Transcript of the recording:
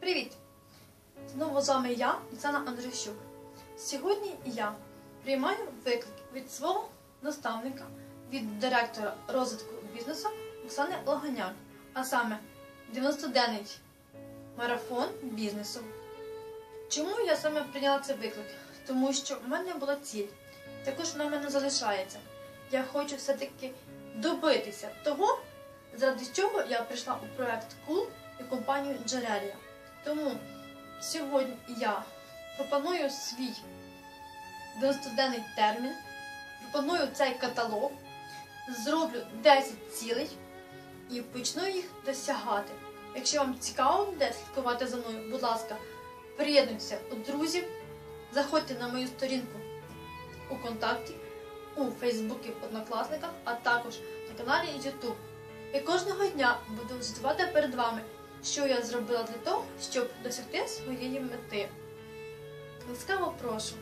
Привіт! Знову з вами я, Оксана Андрющук. Сьогодні я приймаю виклик від свого наставника, від директора розвитку бізнесу Оксани Лаганяк, а саме 90-денний марафон бізнесу. Чому я саме прийняла цей виклик? Тому що в мене була ціль, також вона в мене залишається. Я хочу все-таки добитися того, заради чого я прийшла у проект Кул і компанію Джерелія. Тому сьогодні я пропоную свій 90-денний термін, пропоную цей каталог, зроблю 10 цілей і почну їх досягати. Якщо вам цікаво буде слідкувати за мною, будь ласка, приєднуйтеся у друзів, заходьте на мою сторінку у контакті, у Фейсбуці Однокласниках, а також на каналі YouTube. І кожного дня буду звітувати перед вами, що я зробила для того, щоб досягти своєї мети. Ласкаво прошу.